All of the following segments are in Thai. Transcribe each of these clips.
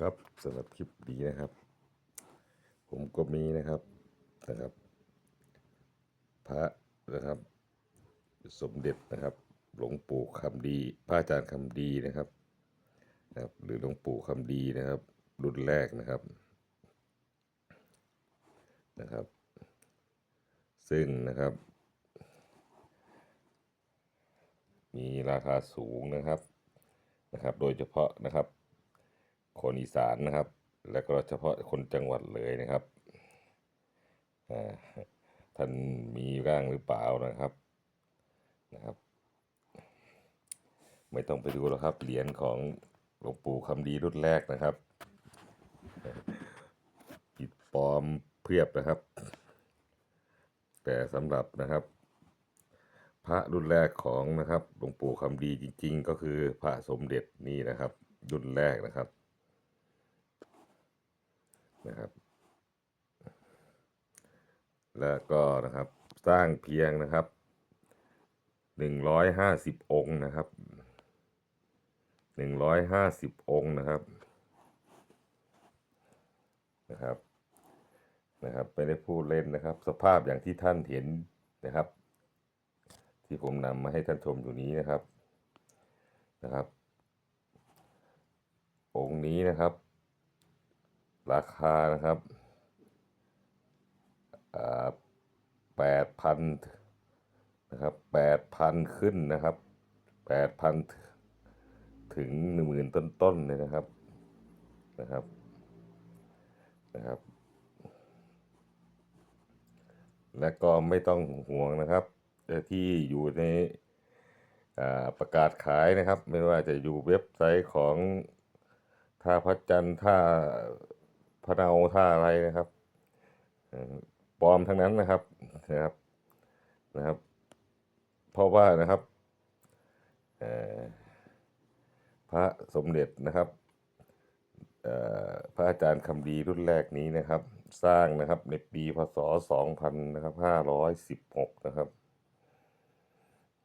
ครับสำหรับคลิปนี้นะครับ ผมก็มีนะครับนะครับ พระนะครับ สมเด็จนะครับ หลวงปู่คำดี พระอาจารย์คำดีนะครับนะครับ หรือหลวงปู่คำดีนะครับ รุ่นแรกนะครับนะครับ ซึ่งนะครับ มีราคาสูงนะครับนะครับ โดยเฉพาะนะครับ คนอีสานนะครับ และก็เฉพาะคนจังหวัดเลยนะครับท่านมีร่างหรือเปล่านะครับนะครับ ไม่ต้องไปดูแล้วครับเหรียญของหลวงปู่คำดีรุ่นแรกนะครับอิฐปลอมเพียบนะครับ แต่สำหรับนะครับ พระรุ่นแรกของนะครับหลวงปู่คำดีจริง ๆ ก็คือพระสมเด็จนี่นะครับ รุ่นแรกนะครับ นะครับ แล้วก็นะครับสร้างเพียงนะครับหนึ่งร้อยห้าสิบองค์นะครับหนึ่งร้อยห้าสิบองค์นะครับนะครับนะครับไม่ได้พูดเล่นนะครับ สภาพอย่างที่ท่านเห็นนะครับ ที่ผมนำมาให้ท่านชมอยู่นี้นะครับนะครับ องค์นี้นะครับ ราคานะครับแปดพันนะครับแปดพันขึ้นนะครับแปดพันถึงหนึ่งหมื่นต้นๆเลยนะครับนะครับนะครับ และก็ไม่ต้องห่วงนะครับที่อยู่ในประกาศขายนะครับ ไม่ว่าจะอยู่เว็บไซต์ของท่าพระจันทร์ท่า พระเนาท่าอะไรนะครับปลอมทั้งนั้นนะครับนะครับนะครับ เพราะว่านะครับพระสมเด็จนะครับพระอาจารย์คำดีรุ่นแรกนี้นะครับ สร้างนะครับในปีพศ2000นะครับ516นะครับ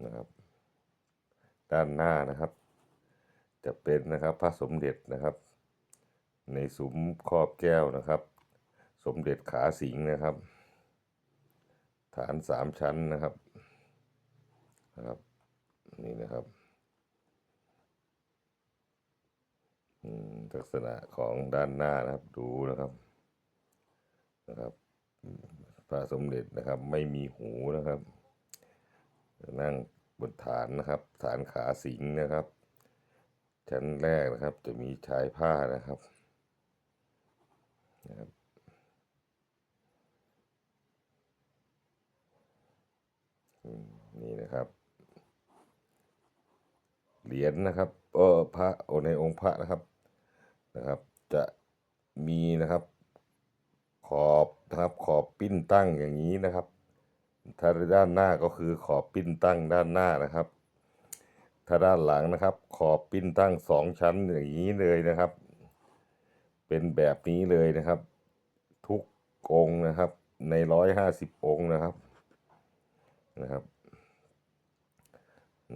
นะครับ ด้านหน้านะครับ จะเป็นนะครับพระสมเด็จนะครับ ในสุมครอบแก้วนะครับ สมเด็จขาสิงนะครับ ฐานสามชั้นนะครับนะครับ นี่นะครับลักษณะของด้านหน้านะครับดูนะครับนะครับพระสมเด็จนะครับไม่มีหูนะครับ นั่งบนฐานนะครับ ฐานขาสิงนะครับ ชั้นแรกนะครับจะมีชายผ้านะครับ นะครับนี่นะครับ เหรียญนะครับเออพระในองค์พระนะครับนะครับ จะมีนะครับขอบนะครับขอบปิ้นตั้งอย่างนี้นะครับถ้าด้านหน้าก็คือขอบปิ้นตั้งด้านหน้านะครับ ถ้าด้านหลังนะครับ ขอบปิ้นตั้งสองชั้นอย่างนี้เลยนะครับ เป็นแบบนี้เลยนะครับ ทุกองนะครับ ในร้อยห้าสิบองนะครับนะครับ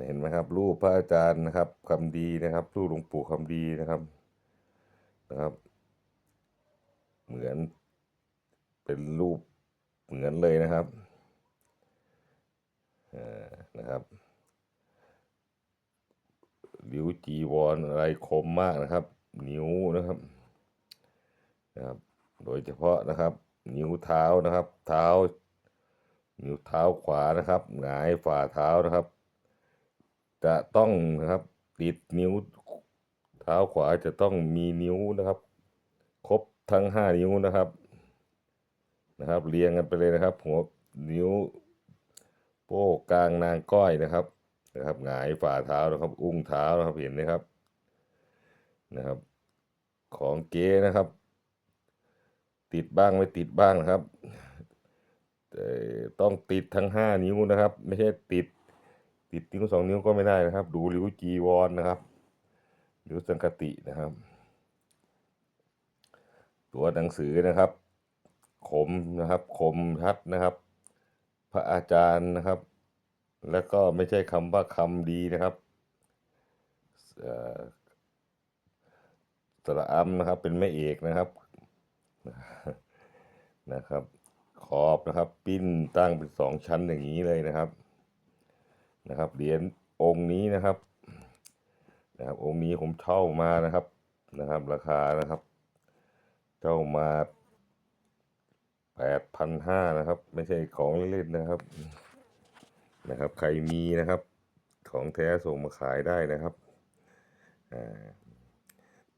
เห็นไหมครับ รูปพระอาจารย์นะครับคำดีนะครับ รูปหลวงปู่คำดีนะครับนะครับ เหมือนเป็นรูปเหมือนเลยนะครับนะครับริ้วจีวรอะไรคมมากนะครับ นิ้วนะครับนะครับ โดยเฉพาะนะครับ นิ้วเท้านะครับ เท้า นิ้วเท้าขวานะครับ หงายฝ่าเท้านะครับ จะต้องนะครับติดนิ้วเท้าขวาจะต้องมีนิ้วนะครับ ครบทั้งห้านิ้วนะครับนะครับ เรียงกันไปเลยนะครับ หัวนิ้วโป้กลางนางก้อยนะครับนะครับ หงายฝ่าเท้านะครับ อุ้งเท้านะครับเห็นไหมครับนะครับ ของเก๋นะครับ ติดบ้างไม่ติดบ้างนะครับต้องติดทั้งห้านิ้วนะครับ ไม่ใช่ติด ติดนิ้วสองนิ้วก็ไม่ได้นะครับ ดูริ้วจีวรนนะครับริ้วสังคตินะครับ ตัวหนังสือนะครับคมนะครับคมชัดนะครับ พระอาจารย์นะครับ แล้วก็ไม่ใช่คำว่าคำดีนะครับสระอัมนะครับเป็นแม่เอกนะครับ นะครับ ขอบนะครับปิ้นตั้งเป็นสองชั้นอย่างนี้เลยนะครับนะครับเหรียญองค์นี้นะครับนะครับ องค์นี้ผมเช่ามานะครับนะครับ ราคานะครับเช่ามาแปดพันห้านะครับ ไม่ใช่ของเล่นๆนะครับนะครับ ใครมีนะครับ ของแท้ส่งมาขายได้นะครับอ่า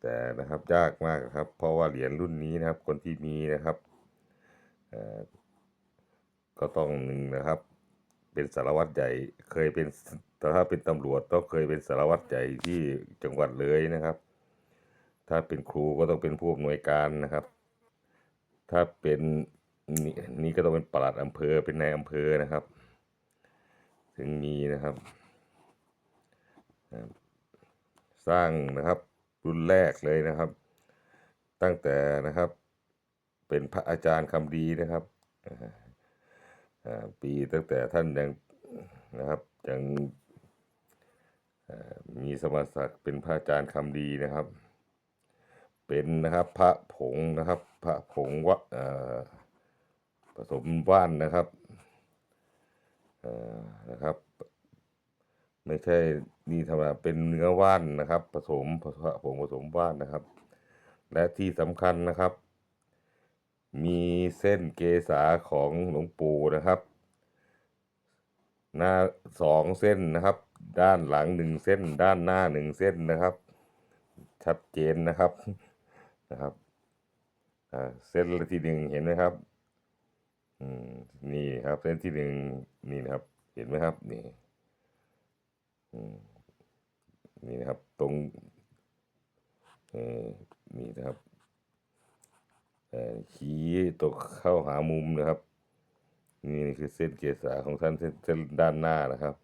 แต่นะครับยากมากครับ เพราะว่าเหรียญรุ่นนี้นะครับ คนที่มีนะครับก็ต้องหนึ่งนะครับ เป็นสารวัตรใหญ่เคยเป็นถ้าเป็นตำรวจต้องเคยเป็นสารวัตรใหญ่ที่จังหวัดเลยนะครับ ถ้าเป็นครูก็ต้องเป็นผู้อำนวยการนะครับ ถ้าเป็นนี่นี่ก็ต้องเป็นปลัดอำเภอเป็นนายอำเภอนะครับ ถึงมีนะครับ สร้างนะครับ รุ่นแรกเลยนะครับ ตั้งแต่นะครับเป็นพระอาจารย์คำดีนะครับปีตั้งแต่ท่านยังนะครับยังมีสมณศักดิ์เป็นพระอาจารย์คำดีนะครับ เป็นนะครับพระผงนะครับ พระผงวะผสมว่านนะครับนะครับ ไม่ใช่นี่ธรรมดาเป็นเนื้อว่านนะครับ ผสมผงผสมว่านนะครับ และที่สำคัญนะครับ มีเส้นเกษาของหลวงปู่นะครับ หน้าสองเส้นนะครับ ด้านหลังหนึ่งเส้น ด้านหน้าหนึ่งเส้นนะครับ ชัดเจนนะครับนะครับเส้นที่หนึ่งเห็นไหมครับ อืมนี่ครับ เส้นที่หนึ่งนี่นะครับ เห็นไหมครับนี่ นี่นะครับตรงเออนี่นะครับเอ่อชี้ตกเข้าหามุมนะครับ นี่คือเส้นเกษาของท่านเส้นเส้นด้านหน้านะครับ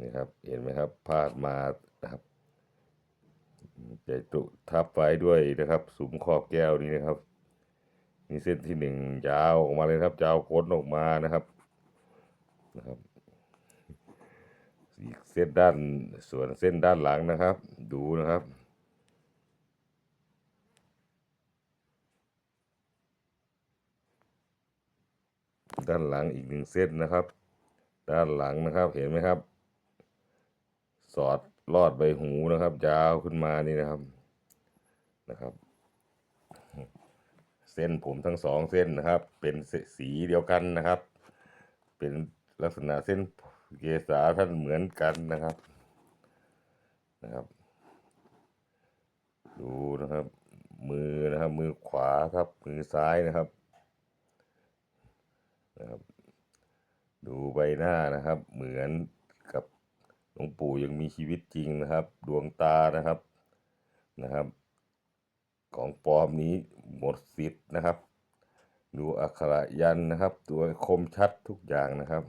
นี่ครับเห็นไหมครับพาดมานะครับใจตุทับไว้ด้วยนะครับสุมขอบแก้วนี้นะครับนี่เส้นที่หนึ่งยาวออกมาเลยครับยาวโค้นออกมานะครับนะครับ เส้นด้านส่วนเส้นด้านหลังนะครับ ดูนะครับด้านหลังอีกหนึ่งเส้นนะครับ ด้านหลังนะครับเห็นไหมครับ สอดลอดใบหูนะครับ ยาวขึ้นมานี่นะครับนะครับ เส้นผมทั้งสองเส้นนะครับ เป็นสีเดียวกันนะครับ เป็นลักษณะเส้น เกษาท่านเหมือนกันนะครับนะครับ ดูนะครับ มือนะครับ มือขวาครับ มือซ้ายนะครับนะครับ ดูใบหน้านะครับ เหมือนกับหลวงปู่ยังมีชีวิตจริงนะครับ ดวงตานะครับนะครับ ของปลอมนี้หมดสิทธิ์นะครับ ดูอักขระยันนะครับ ตัวคมชัดทุกอย่างนะครับ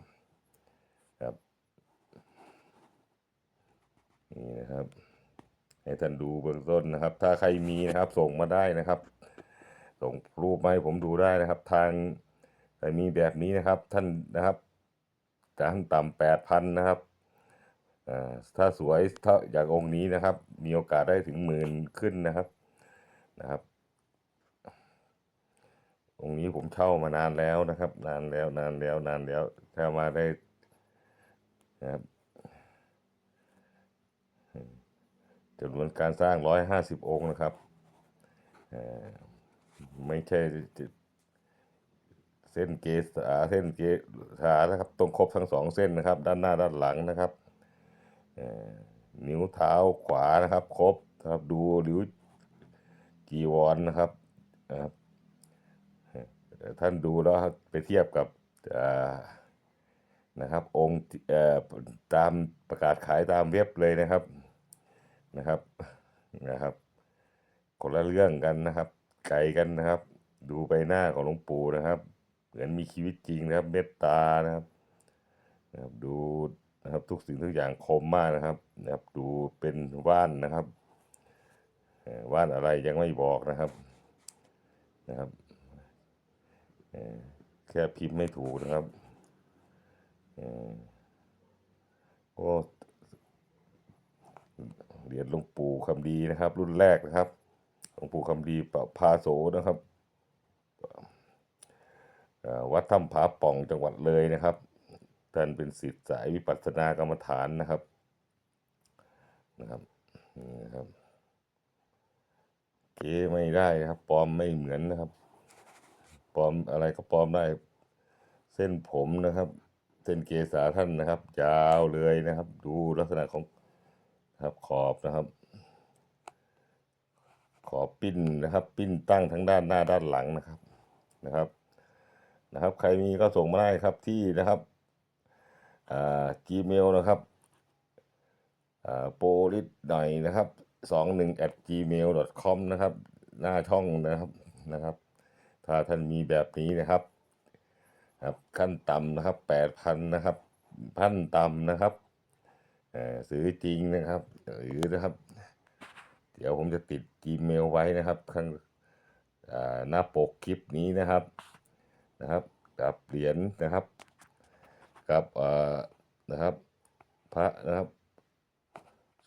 นี่นะครับ ให้ท่านดูเบื้องต้นนะครับ ถ้าใครมีนะครับส่งมาได้นะครับ ส่งรูปมาให้ผมดูได้นะครับ ทางใครมีแบบนี้นะครับท่านนะครับจานต่ำแปดพันนะครับอ่าถ้าสวยถ้าอย่างองค์นี้นะครับ มีโอกาสได้ถึงหมื่นขึ้นนะครับนะครับ องค์นี้ผมเช่ามานานแล้วนะครับ นานแล้วนานแล้วนานแล้วถ้ามาได้นะครับ จำนวนการสร้างร้อยห้าสิบองค์นะครับไม่ใช่เส้นเกษาเส้นเกษานะครับตรงครบทั้งสองเส้นนะครับ ด้านหน้าด้านหลังนะครับนิ้วเท้าขวานะครับ ครบนะครับดูหรือจีวรนนะครับท่านดูแล้วไปเทียบกับนะครับองค์ตามประกาศขายตามเว็บเลยนะครับ นะครับนะครับ คนละเรื่องกันนะครับ ไกลกันนะครับ ดูใบหน้าของหลวงปู่นะครับ เหมือนมีชีวิตจริงนะครับ เมตตานะครับนะครับ ดูนะครับทุกสิ่งทุกอย่างคมมากนะครับนะครับ ดูเป็นว่านนะครับว่านอะไรยังไม่บอกนะครับนะครับแค่พิมพ์ไม่ถูกนะครับเออโอ้ เหรียญหลวงปู่คำดีนะครับ รุ่นแรกนะครับหลวงปู่คำดีปะพาโสนะครับวัดถ้ำผาป่องจังหวัดเลยนะครับ ท่านเป็นศิษย์สายวิปัสสนากรรมฐานนะครับนะครับนี่นะครับเก๋ไม่ได้นะครับปลอมไม่เหมือนนะครับปลอมอะไรก็ปลอมได้ เส้นผมนะครับ เส้นเกษาท่านนะครับ ยาวเลยนะครับ ดูลักษณะของ ครับขอบนะครับ ขอบปิ้นนะครับ ปิ้นตั้งทั้งด้านหน้าด้านหลังนะครับนะครับนะครับ ใครมีก็ส่งมาได้ครับที่นะครับอ่า Gmail นะครับอ่าโปลิดหน่อยนะครับสองหนึ่ง at gmail com นะครับ หน้าช่องนะครับนะครับ ถ้าท่านมีแบบนี้นะครับครับขั้นต่ำนะครับแปดพันนะครับพันต่ำนะครับ ซื้อจริงนะครับหรือนะครับ เดี๋ยวผมจะติด Gmail ไว้นะครับข้างอ่าหน้าปกคลิปนี้นะครับนะครับกับเหรียญนะครับ กับอ่อนะครับพระนะครับ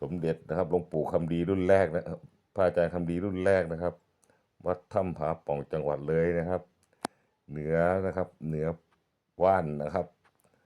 สมเด็จนะครับหลวงปู่คำดีรุ่นแรกนะครับพระอาจารย์คำดีรุ่นแรกนะครับ วัดถ้ำผาป่องจังหวัดเลยนะครับ เหนือนะครับเหนือว่านนะครับ